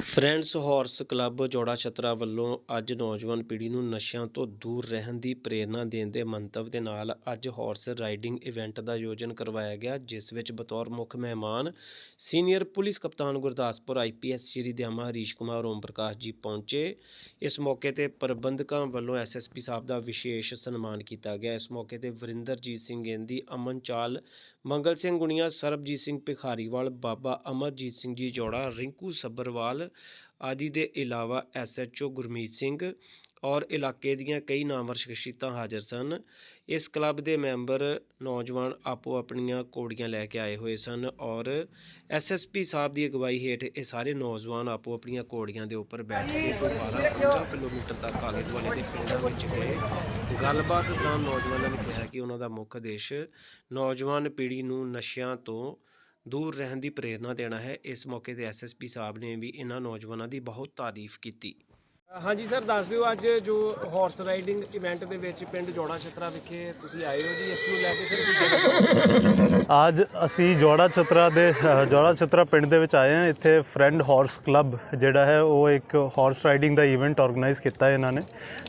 Friends horse club ਜੋੜਾ ਛਤਰਾ ਵੱਲੋਂ ਅੱਜ ਨੌਜਵਾਨ ਪੀੜ੍ਹੀ ਨੂੰ ਨਸ਼ਿਆਂ ਤੋਂ ਦੂਰ ਰਹਿਣ ਦੀ ਪ੍ਰੇਰਨਾ ਦੇਣ ਦੇ ਮੰਤਵ ਦੇ ਨਾਲ ਅੱਜ ਹਾਰਸ ਰਾਈਡਿੰਗ ਇਵੈਂਟ ਦਾ ਆਯੋਜਨ ਕਰਵਾਇਆ ਗਿਆ, ਜਿਸ ਵਿੱਚ ਬਤੌਰ ਮੁੱਖ ਮਹਿਮਾਨ ਸੀਨੀਅਰ ਪੁਲਿਸ ਕਪਤਾਨ ਗੁਰਦਾਸਪੁਰ ਆਈਪੀਐਸ ਸ਼੍ਰੀ ਦਿਆਮਾ, ਹਰੀਸ਼ ਕੁਮਾਰ, ਓਮ ਪ੍ਰਕਾਸ਼ ਜੀ ਪਹੁੰਚੇ। ਇਸ ਮੌਕੇ ਤੇ ਪ੍ਰਬੰਧਕਾਂ ਵੱਲੋਂ ਐਸਐਸਪੀ ਸਾਹਿਬ ਦਾ ਵਿਸ਼ੇਸ਼ ਸਨਮਾਨ ਕੀਤਾ ਗਿਆ। ਇਸ ਮੌਕੇ ਤੇ ਵਰਿੰਦਰਜੀਤ ਸਿੰਘ ਗੇਂਦੀ, ਅਮਨ ਚਾਲ, ਮੰਗਲ ਸਿੰਘ ਗੁਣੀਆ, ਸਰਬਜੀਤ ਸਿੰਘ ਭਿਖਾਰੀਵਾਲ, ਬਾਬਾ ਅਮਰਜੀਤ ਸਿੰਘ ਜੀ ਜੋੜਾ, ਰਿੰਕੂ ਸੱਬਰਵਾਲ ਆਦਿ ਦੇ ਇਲਾਵਾ ਐਸਐਚਓ ਗੁਰਮੀਤ ਸਿੰਘ ਔਰ ਇਲਾਕੇ ਦੀਆਂ ਕਈ ਨਾਮਵਰ ਸ਼ਖਸੀਅਤਾਂ ਹਾਜ਼ਰ ਸਨ। ਇਸ ਕਲੱਬ ਦੇ ਮੈਂਬਰ ਨੌਜਵਾਨ ਆਪੋ ਆਪਣੀਆਂ ਕੋੜੀਆਂ ਲੈ ਕੇ ਆਏ ਹੋਏ ਸਨ ਔਰ ਐਸਐਸਪੀ ਸਾਹਿਬ ਦੀ ਅਗਵਾਈ ਹੇਠ ਇਹ ਸਾਰੇ ਨੌਜਵਾਨ ਆਪੋ ਆਪਣੀਆਂ ਕੋੜੀਆਂ ਦੇ ਉੱਪਰ ਬੈਠ ਕੇ ਦੁਬਾਰਾ 15 ਕਿਲੋਮੀਟਰ ਤੱਕ ਆਲੇ ਦੁਆਲੇ ਦੇ ਪਿੰਡਾਂ ਵਿੱਚ ਗਏ। ਗੱਲਬਾਤ ਦੌਰਾਨ ਨੌਜਵਾਨਾਂ ਨੇ ਕਿਹਾ ਕਿ ਉਹਨਾਂ ਦਾ ਮੁੱਖ ਉਦੇਸ਼ ਨੌਜਵਾਨ ਪੀੜ੍ਹੀ ਨੂੰ ਨਸ਼ਿਆਂ ਤੋਂ ਦੂਰ ਰਹਿਣ ਦੀ ਪ੍ਰੇਰਨਾ ਦੇਣਾ ਹੈ। ਇਸ ਮੌਕੇ ਤੇ ਪੀ ਸਾਹਿਬ ਨੇ ਵੀ ਇਹਨਾਂ ਨੌਜਵਾਨਾਂ ਦੀ ਬਹੁਤ ਤਾਰੀਫ ਕੀਤੀ। ਹਾਂਜੀ ਸਰ, ਦੱਸ ਦਿਓ ਅੱਜ ਜੋ ਹਾਰਸ ਰਾਈਡਿੰਗ ਇਵੈਂਟ ਦੇ ਵਿੱਚ ਪਿੰਡ ਜੋੜਾ ਛਤਰਾ ਵਿਖੇ ਤੁਸੀਂ ਆਏ ਹੋ ਜੀ, ਇਸ ਨੂੰ ਲੈ ਕੇ ਫਿਰ ਅੱਜ ਅਸੀਂ ਜੋੜਾ ਛਤਰਾ ਦੇ ਜੋੜਾ ਛਤਰਾ ਪਿੰਡ ਦੇ ਵਿੱਚ ਆਏ ਹਾਂ। ਇੱਥੇ ਫਰੈਂਡ ਹਾਰਸ ਕਲੱਬ ਜਿਹੜਾ ਹੈ, ਉਹ ਇੱਕ ਹਾਰਸ ਰਾਈਡਿੰਗ ਦਾ ਇਵੈਂਟ ਆਰਗੇਨਾਈਜ਼ ਕੀਤਾ ਹੈ ਇਹਨਾਂ ਨੇ,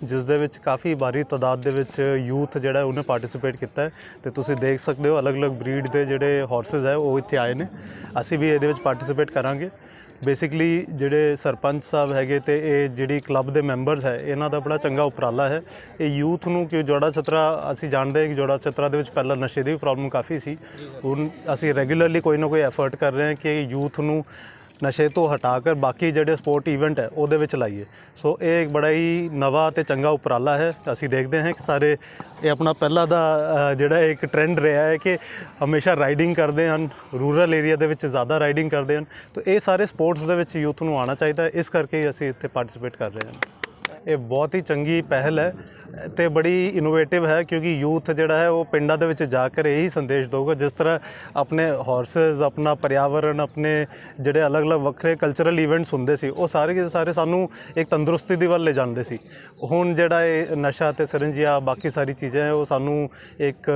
ਜਿਸ ਦੇ ਵਿੱਚ ਕਾਫੀ ਭਾਰੀ ਤਾਦਾਦ ਦੇ ਵਿੱਚ ਯੂਥ ਜਿਹੜਾ ਉਹਨੇ ਪਾਰਟਿਸਿਪੇਟ ਕੀਤਾ ਹੈ। ਤੇ ਤੁਸੀਂ ਦੇਖ ਸਕਦੇ ਹੋ, ਅਲੱਗ-ਅਲੱਗ ਬਰੀਡ ਦੇ ਜਿਹੜੇ ਹਾਰਸਸ ਹੈ, ਉਹ ਇੱਥੇ ਆਏ ਨੇ। ਅਸੀਂ ਵੀ ਇਹਦੇ ਵਿੱਚ ਪਾਰਟਿਸਿਪੇਟ ਕਰਾਂਗੇ। ਬੇਸਿਕਲੀ ਜਿਹੜੇ ਸਰਪੰਚ ਸਾਹਿਬ ਹੈਗੇ ਤੇ ਇਹ ਜਿਹੜੀ ਕਲੱਬ ਦੇ ਮੈਂਬਰਸ ਹੈ, ਇਹਨਾਂ ਦਾ ਬੜਾ ਚੰਗਾ ਉਪਰਾਲਾ ਹੈ। ਇਹ ਯੂਥ ਨੂੰ ਕਿ ਜੋੜਾ ਛਤਰਾ, ਅਸੀਂ ਜਾਣਦੇ ਹਾਂ ਕਿ ਜੋੜਾ ਛਤਰਾ ਦੇ ਵਿੱਚ ਪਹਿਲਾਂ ਨਸ਼ੇ ਦੀ ਵੀ ਪ੍ਰੋਬਲਮ ਕਾਫੀ ਸੀ। ਹੁਣ ਅਸੀਂ ਰੈਗੂਲਰਲੀ ਕੋਈ ਨਾ ਕੋਈ ਐਫਰਟ ਕਰ ਰਹੇ ਹਾਂ ਕਿ ਯੂਥ ਨੂੰ ਨਸ਼ੇ ਤੋਂ ਹਟਾ ਕੇ ਬਾਕੀ ਜਿਹੜੇ ਸਪੋਰਟ ਇਵੈਂਟ ਹੈ, ਉਹਦੇ ਵਿੱਚ ਲਾਈਏ। ਸੋ ਇਹ ਇੱਕ ਬੜਾ ਹੀ ਨਵਾਂ ਤੇ ਚੰਗਾ ਉਪਰਾਲਾ ਹੈ। ਅਸੀਂ ਦੇਖਦੇ ਹਾਂ ਕਿ ਸਾਰੇ, ਇਹ ਆਪਣਾ ਪਹਿਲਾਂ ਦਾ ਜਿਹੜਾ ਇੱਕ ਟ੍ਰੈਂਡ ਰਿਹਾ ਹੈ ਕਿ ਹਮੇਸ਼ਾ ਰਾਈਡਿੰਗ ਕਰਦੇ ਹਨ ਰੂਰਲ ਏਰੀਆ ਦੇ ਵਿੱਚ ਜ਼ਿਆਦਾ ਰਾਈਡਿੰਗ ਕਰਦੇ ਹਨ। ਤਾਂ, ਇਹ ਸਾਰੇ ਸਪੋਰਟਸ ਦੇ ਵਿੱਚ ਯੂਥ ਨੂੰ ਆਉਣਾ ਚਾਹੀਦਾ ਇਸ ਕਰਕੇ ਅਸੀਂ ਇੱਥੇ ਪਾਰਟਿਸਿਪੇਟ ਕਰ ਰਹੇ ਹਾਂ। ਇਹ ਬਹੁਤ ਹੀ ਚੰਗੀ ਪਹਿਲ ਹੈ। ਤੇ ਬੜੀ ਇਨੋਵੇਟਿਵ ਹੈ ਕਿਉਂਕਿ ਯੂਥ ਜਿਹੜਾ ਹੈ ਉਹ ਪਿੰਡਾਂ ਦੇ ਵਿੱਚ ਜਾ ਕੇ ਇਹੀ ਸੰਦੇਸ਼ ਦਊਗਾ, ਜਿਸ ਤਰ੍ਹਾਂ ਆਪਣੇ ਹਾਰਸਸ ਆਪਣਾ ਪਰਿਆਵਰਣ ਆਪਣੇ ਜਿਹੜੇ ਅਲੱਗ-ਅਲੱਗ ਵੱਖਰੇ ਕਲਚਰਲ ਇਵੈਂਟਸ ਹੁੰਦੇ ਸੀ, ਉਹ ਸਾਰੇ ਦੇ ਸਾਰੇ ਸਾਨੂੰ ਇੱਕ ਤੰਦਰੁਸਤੀ ਦੀ ਵੱਲ ਲੈ ਜਾਂਦੇ ਸੀ। ਹੁਣ ਜਿਹੜਾ ਇਹ ਨਸ਼ਾ ਤੇ ਸਰੰਜੀਆ, ਬਾਕੀ ਸਾਰੀ ਚੀਜ਼ਾਂ ਹੈ, ਉਹ ਸਾਨੂੰ ਇੱਕ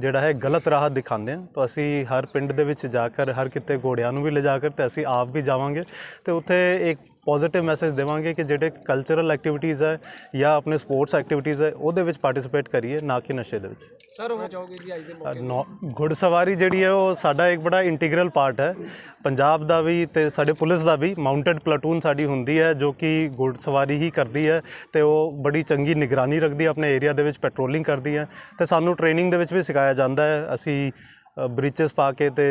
ਜਿਹੜਾ ਹੈ ਗਲਤ ਰਾਹ ਦਿਖਾਉਂਦੇ ਆ। ਤਾਂ ਅਸੀਂ ਹਰ ਪਿੰਡ ਦੇ ਵਿੱਚ ਜਾ ਕਰ ਹਰ ਕਿਤੇ ਘੋੜਿਆਂ ਨੂੰ ਵੀ ਲਿਜਾ ਕਰ ਤੇ ਅਸੀਂ ਆਪ ਵੀ ਜਾਵਾਂਗੇ। ਤੇ ਉੱਥੇ ਇੱਕ ਪੋਜ਼ਿਟਿਵ ਮੈਸੇਜ ਦੇਵਾਂਗੇ ਕਿ ਜਿਹੜੇ ਕਲਚਰਲ ਐਕਟੀਵਿਟੀਜ਼ ਹੈ ਜਾਂ ਆਪਣੇ ਸਪੋਰਟਸ ਐਕਟੀਵਿਟੀਜ਼ ਹੈ ਉਹਦੇ ਵਿੱਚ ਪਾਰਟਿਸਿਪੇਟ ਕਰੀਏ ਨਾ ਕਿ ਨਸ਼ੇ ਦੇ ਵਿੱਚ। ਸਰ ਹੋਣਾ ਚਾਹੋਗੇ ਜੀ ਅੱਜ ਦੇ ਮੌਕੇ ਘੁੜਸਵਾਰੀ ਜਿਹੜੀ ਹੈ ਉਹ ਸਾਡਾ ਇੱਕ ਬੜਾ ਇੰਟੀਗਰਲ ਪਾਰਟ ਹੈ। ਪੰਜਾਬ ਦਾ ਵੀ ਤੇ ਸਾਡੇ ਪੁਲਿਸ ਦਾ ਵੀ ਮਾਊਂਟਡ ਪਲਾਟੂਨ ਸਾਡੀ ਹੁੰਦੀ ਹੈ ਜੋ ਕਿ ਘੁੜਸਵਾਰੀ ਹੀ ਕਰਦੀ ਹੈ ਤੇ ਉਹ ਬੜੀ ਚੰਗੀ ਨਿਗਰਾਨੀ ਰੱਖਦੀ ਹੈ ਆਪਣੇ ਏਰੀਆ ਦੇ ਵਿੱਚ ਪੈਟਰੋਲਿੰਗ ਕਰਦੀ ਹੈ। ਤੇ ਸਾਨੂੰ ਟ੍ਰੇਨਿੰਗ ਦੇ ਵਿੱਚ ਵੀ ਸਿਖਾਇਆ ਜਾਂਦਾ ਹੈ ਅਸੀਂ ਬ੍ਰੀਚਸ ਪਾ ਕੇ ਤੇ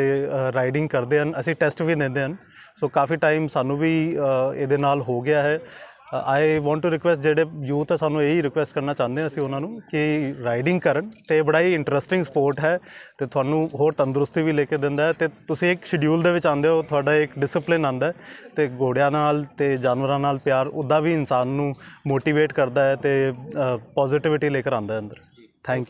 ਰਾਈਡਿੰਗ ਕਰਦੇ ਹਨ ਅਸੀਂ ਟੈਸਟ ਵੀ ਦਿੰਦੇ ਹਨ। ਸੋ ਕਾਫੀ ਟਾਈਮ ਸਾਨੂੰ ਵੀ ਇਹਦੇ ਨਾਲ ਹੋ ਗਿਆ ਹੈ। ਆਈ ਵਾਂਟ ਟੂ ਰਿਕੁਐਸਟ ਜਿਹੜੇ ਯੂਥ ਹੈ ਸਾਨੂੰ ਇਹੀ ਰਿਕੁਐਸਟ ਕਰਨਾ ਚਾਹੁੰਦੇ ਹਾਂ ਅਸੀਂ ਉਹਨਾਂ ਨੂੰ ਕਿ ਰਾਈਡਿੰਗ ਕਰਨ ਤੇ ਬੜਾ ਹੀ ਇੰਟਰਸਟਿੰਗ ਸਪੋਰਟ ਹੈ ਤੇ ਤੁਹਾਨੂੰ ਹੋਰ ਤੰਦਰੁਸਤੀ ਵੀ ਲੈ ਕੇ ਦਿੰਦਾ ਹੈ ਤੇ ਤੁਸੀਂ ਇੱਕ ਸ਼ਡਿਊਲ ਦੇ ਵਿੱਚ ਆਉਂਦੇ ਹੋ, ਤੁਹਾਡਾ ਇੱਕ ਡਿਸਪਲਿਨ ਆਉਂਦਾ ਹੈ ਤੇ ਘੋੜਿਆਂ ਨਾਲ ਤੇ ਜਾਨਵਰਾਂ ਨਾਲ ਪਿਆਰ ਉੱਦਾਂ ਵੀ ਇਨਸਾਨ ਨੂੰ ਮੋਟੀਵੇਟ ਕਰਦਾ ਹੈ ਤੇ ਪੋਜ਼ਿਟਿਵਿਟੀ ਲੈ ਕੇ ਆਉਂਦਾ ਹੈ ਅੰਦਰ। Thank you